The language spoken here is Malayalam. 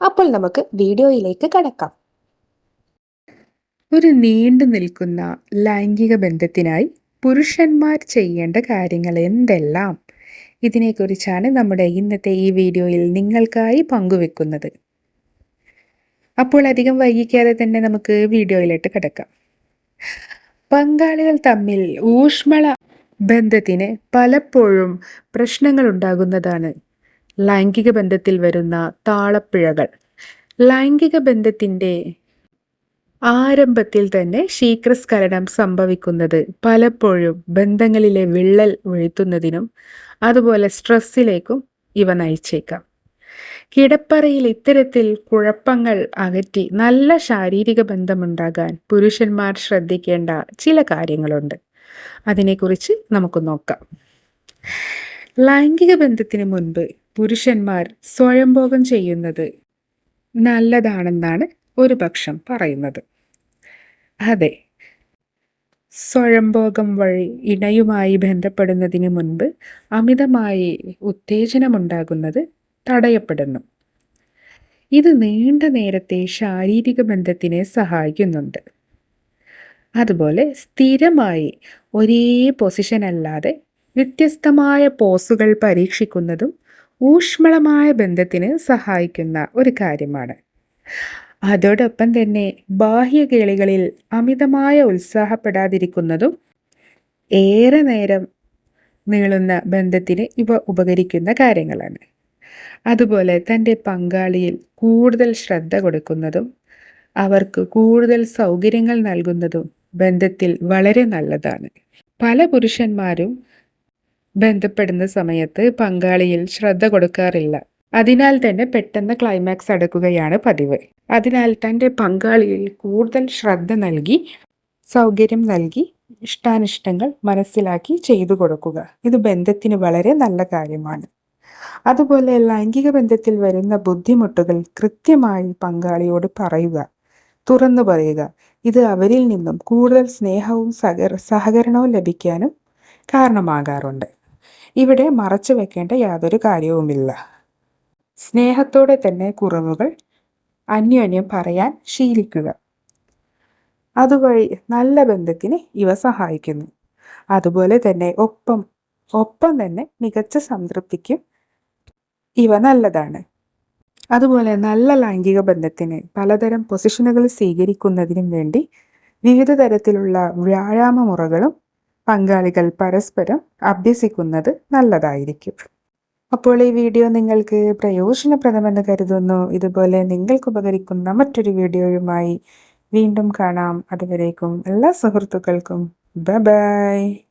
അപ്പോൾ നമുക്ക് വീഡിയോയിലേക്ക് കടക്കാം. ഒരു നീണ്ടു നിൽക്കുന്ന ലൈംഗിക ബന്ധത്തിനായി പുരുഷന്മാർ ചെയ്യേണ്ട കാര്യങ്ങൾ എന്തെല്ലാം? ഇതിനെക്കുറിച്ചാണ് നമ്മുടെ ഇന്നത്തെ ഈ വീഡിയോയിൽ നിങ്ങൾക്കായി പങ്കുവെക്കുന്നത്. അപ്പോൾ അധികം വൈകിക്കാതെ തന്നെ നമുക്ക് വീഡിയോയിലോട്ട് കിടക്കാം. പങ്കാളികൾ തമ്മിൽ ഊഷ്മള ബന്ധത്തിന് പലപ്പോഴും പ്രശ്നങ്ങൾ ഉണ്ടാകുന്നതാണ് ലൈംഗിക ബന്ധത്തിൽ വരുന്ന താളപ്പിഴകൾ. ലൈംഗിക ബന്ധത്തിന്റെ ആരംഭത്തിൽ തന്നെ ശീക്രസ്ഖലനം സംഭവിക്കുന്നത് പലപ്പോഴും ബന്ധങ്ങളിലെ വിള്ളൽ വീഴ്ത്തുന്നതിനും അതുപോലെ സ്ട്രെസ്സിലേക്കും ഇവ നയിച്ചേക്കാം. കിടപ്പറയിൽ ഇത്തരത്തിൽ കുഴപ്പങ്ങൾ അകറ്റി നല്ല ശാരീരിക ബന്ധമുണ്ടാകാൻ പുരുഷന്മാർ ശ്രദ്ധിക്കേണ്ട ചില കാര്യങ്ങളുണ്ട്. അതിനെക്കുറിച്ച് നമുക്ക് നോക്കാം. ലൈംഗിക ബന്ധത്തിന് മുൻപ് പുരുഷന്മാർ സ്വയംഭോഗം ചെയ്യുന്നത് നല്ലതാണെന്നാണ് ഒരു പക്ഷം പറയുന്നത്. അതെ സ്വയംഭോഗം വഴി ഇണയുമായി ബന്ധപ്പെടുന്നതിന് മുൻപ് അമിതമായി ഉത്തേജനമുണ്ടാകുന്നത് തടയപ്പെടുന്നു. ഇത് നീണ്ട നേരത്തെ ശാരീരിക ബന്ധത്തിനെ സഹായിക്കുന്നുണ്ട്. അതുപോലെ സ്ഥിരമായി ഒരേ പൊസിഷനല്ലാതെ വ്യത്യസ്തമായ പോസുകൾ പരീക്ഷിക്കുന്നതും ഊഷ്മളമായ ബന്ധത്തിന് സഹായിക്കുന്ന ഒരു കാര്യമാണ്. അതോടൊപ്പം തന്നെ ബാഹ്യകേളികളിൽ അമിതമായ ഉത്സാഹപ്പെടാതിരിക്കുന്നതും ഏറെ നേരം നീളുന്ന ബന്ധത്തിന് ഇവ ഉപകരിക്കുന്ന കാര്യങ്ങളാണ്. അതുപോലെ തന്റെ പങ്കാളിയിൽ കൂടുതൽ ശ്രദ്ധ കൊടുക്കുന്നതും അവർക്ക് കൂടുതൽ സൗകര്യങ്ങൾ നൽകുന്നതും ബന്ധത്തിൽ വളരെ നല്ലതാണ്. പല പുരുഷന്മാരും ബന്ധപ്പെടുന്ന സമയത്ത് പങ്കാളിയിൽ ശ്രദ്ധ കൊടുക്കാറില്ല. അതിനാൽ തന്നെ പെട്ടെന്ന് ക്ലൈമാക്സ് അടക്കുകയാണ് പതിവ്. അതിനാൽ തന്റെ പങ്കാളിയിൽ കൂടുതൽ ശ്രദ്ധ നൽകി സൗകര്യം നൽകി ഇഷ്ടാനിഷ്ടങ്ങൾ മനസ്സിലാക്കി ചെയ്തു കൊടുക്കുക. ഇത് ബന്ധത്തിന് വളരെ നല്ല കാര്യമാണ്. അതുപോലെ ലൈംഗിക ബന്ധത്തിൽ വരുന്ന ബുദ്ധിമുട്ടുകൾ കൃത്യമായി പങ്കാളിയോട് പറയുക തുറന്നു പറയുക. ഇത് അവരിൽ നിന്നും കൂടുതൽ സ്നേഹവും സഹകരണവും ലഭിക്കാനും കാരണമാകാറുണ്ട്. ഇവിടെ മറച്ചു വെക്കേണ്ട യാതൊരു കാര്യവുമില്ല. സ്നേഹത്തോടെ തന്നെ കുറവുകൾ അന്യോന്യം പറയാൻ ശീലിക്കുക. അതുവഴി നല്ല ബന്ധത്തിന് ഇവ സഹായിക്കുന്നു. അതുപോലെ തന്നെ ഒപ്പം ഒപ്പം തന്നെ മികച്ച സംതൃപ്തിക്കും ഇവ നല്ലതാണ്. അതുപോലെ നല്ല ലൈംഗിക ബന്ധത്തിന് പലതരം പൊസിഷനുകൾ സ്വീകരിക്കുന്നതിനും വേണ്ടി വിവിധ തരത്തിലുള്ള വ്യായാമ മുറകളും പങ്കാളികൾ പരസ്പരം അഭ്യസിക്കുന്നത് നല്ലതായിരിക്കും. അപ്പോൾ ഈ വീഡിയോ നിങ്ങൾക്ക് പ്രയോജനപ്രദമെന്ന് കരുതുന്നു. ഇതുപോലെ നിങ്ങൾക്ക് ഉപകരിക്കുന്ന മറ്റൊരു വീഡിയോയുമായി വീണ്ടും കാണാം. അതുവരേക്കും എല്ലാ സുഹൃത്തുക്കൾക്കും. ബൈ